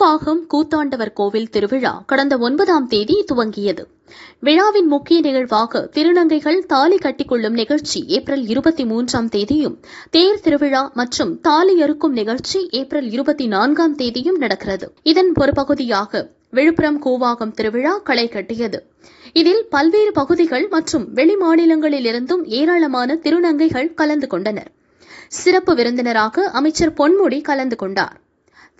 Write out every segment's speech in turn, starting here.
கூவாகம் கூத்தாண்டவர் கோவில் திருவிழா கடந்த ஒன்பதாம் தேதி துவங்கியது. விழாவின் முக்கிய நிகழ்வாக திருநங்கைகள் தாலி கட்டிக்கொள்ளும் நிகழ்ச்சி ஏப்ரல் இருபத்தி மூன்றாம் தேதியும் தேர் திருவிழா மற்றும் தாலி அறுக்கும் நிகழ்ச்சி ஏப்ரல் இருபத்தி நான்காம் தேதியும் நடக்கிறது. இதன் ஒரு பகுதியாக விழுப்புரம் கூவாகம் திருவிழா களை கட்டியது. இதில் பல்வேறு பகுதிகள் மற்றும் வெளிமாநிலங்களிலிருந்தும் ஏராளமான திருநங்கைகள் கலந்து கொண்டனர். சிறப்பு விருந்தினராக அமைச்சர் பொன்முடி கலந்து கொண்டார்.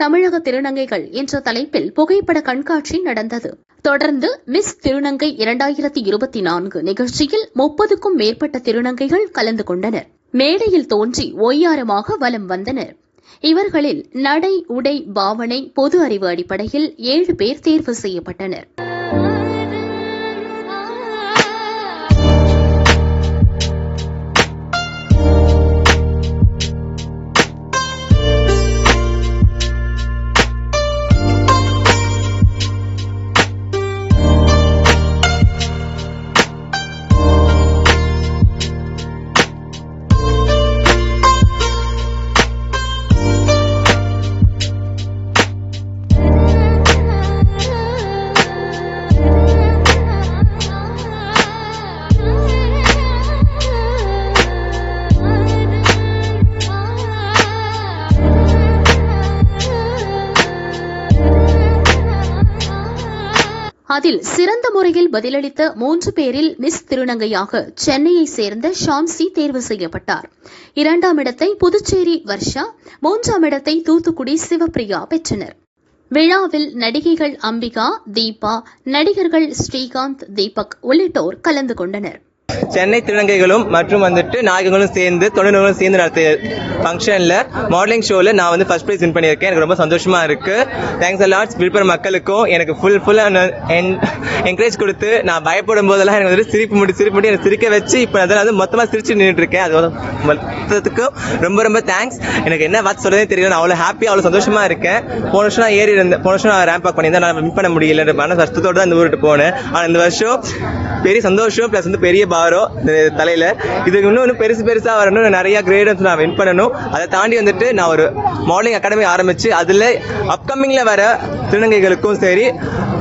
தமிழக திருநங்கைகள் என்ற தலைப்பில் புகைப்பட கண்காட்சி நடந்தது. தொடர்ந்து மிஸ் திருநங்கை இரண்டாயிரத்தி இருபத்தி நான்கு நிகழ்ச்சியில் முப்பதுக்கும் மேற்பட்ட திருநங்கைகள் கலந்து கொண்டனர். மேடையில் தோன்றி ஒய்யாரமாக வலம் வந்தனர். இவர்களில் நடை உடை பாவனை பொது அறிவு அடிப்படையில் ஏழு பேர் தேர்வு செய்யப்பட்டனர். அதில் சிறந்த முறையில் பதிலளித்த மூன்று பேரில் மிஸ் திருநங்கையாக சென்னையை சேர்ந்த ஷாம்சி தேர்வு செய்யப்பட்டார். இரண்டாம் இடத்தை புதுச்சேரி வர்ஷா மூன்றாம் இடத்தை தூத்துக்குடி சிவப்பிரியா பெற்றனர். விழாவில் நடிகைகள் அம்பிகா தீபா நடிகர்கள் ஸ்ரீகாந்த் தீபக் உள்ளிட்டோர் கலந்து கொண்டனர். சென்னை திருநங்கைகளும் மற்றும் வந்துட்டு நாயகங்களும் சேர்ந்து தொழில்நுட்பங்களும் சேர்ந்து நடத்திய ஃபங்க்ஷனில் மாடலிங் ஷோவில் நான் வந்து ஃபர்ஸ்ட் ப்ரைஸ் வின் பண்ணியிருக்கேன். எனக்கு ரொம்ப சந்தோஷமாக இருக்குது தேங்க்ஸ் அலாட்ஸ் விழுப்புரம் மக்களுக்கும். எனக்கு ஃபுல் ஃபுல்லாக என்கரேஜ் கொடுத்து நான் பயப்படும் போதெல்லாம் எனக்கு வந்து சிரிப்பு முடி சிரிப்பு முடி எனக்கு சிரிக்க வச்சு இப்போ அதில் வந்து மொத்தமாக சிரிச்சு நின்றுட்டு இருக்கேன். அது மொத்தத்துக்கும் ரொம்ப ரொம்ப தேங்க்ஸ் எனக்கு என்ன வார்த்தை சொல்றதே தெரியல. நான் அவ்வளோ ஹாப்பியாக அவ்வளோ சந்தோஷமாக இருக்கேன். போன வருஷம் நான் ஏறி இருந்தேன். போன வருஷம் நான் ரேம்ப் அப் பண்ணியிருந்தேன். நான் வின் பண்ண முடியல மன கஷ்டத்தோடு தான் இந்த ஊருக்கு போனேன். ஆனால் இந்த வருஷம் பெரிய சந்தோஷம் ப்ளஸ் வந்து பெரிய பாரம். இந்த தலையில. இது இன்னும் இன்னும் பெருசு பெருசா வரணும். நிறைய கிரேடன்ஸ் நான் வின் பண்ணணும். அதை தாண்டி வந்துட்டு நான் ஒரு மாடலிங் அகாடமி ஆரம்பிச்சு அதுல அப்கமிங்ல வர திருநங்கைகளுக்கும் சரி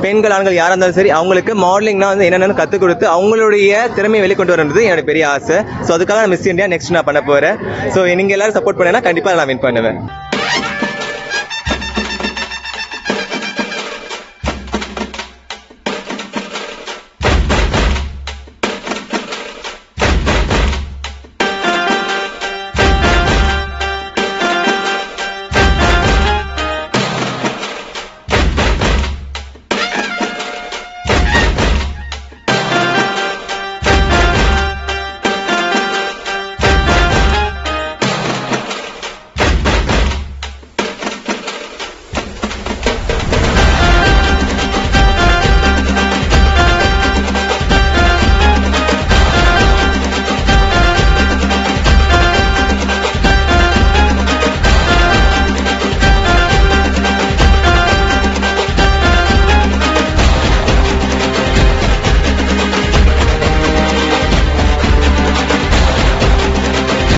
பெண்கள் ஆண்கள் யாரா இருந்தாலும் சரி அவங்களுக்கு மாடலிங்னா வந்து என்னென்னு கற்றுக் கொடுத்து அவங்களுடைய திறமையை வெளிக்கொண்டு வரது என்னோட பெரிய ஆசை. ஸோ அதுக்காக நான் மிஸ் இந்தியா நெக்ஸ்ட் நான் பண்ண போறேன். ஸோ நீங்க எல்லாரும் சப்போர்ட் பண்ணேன்னா கண்டிப்பா நான் வின் பண்ணுவேன்.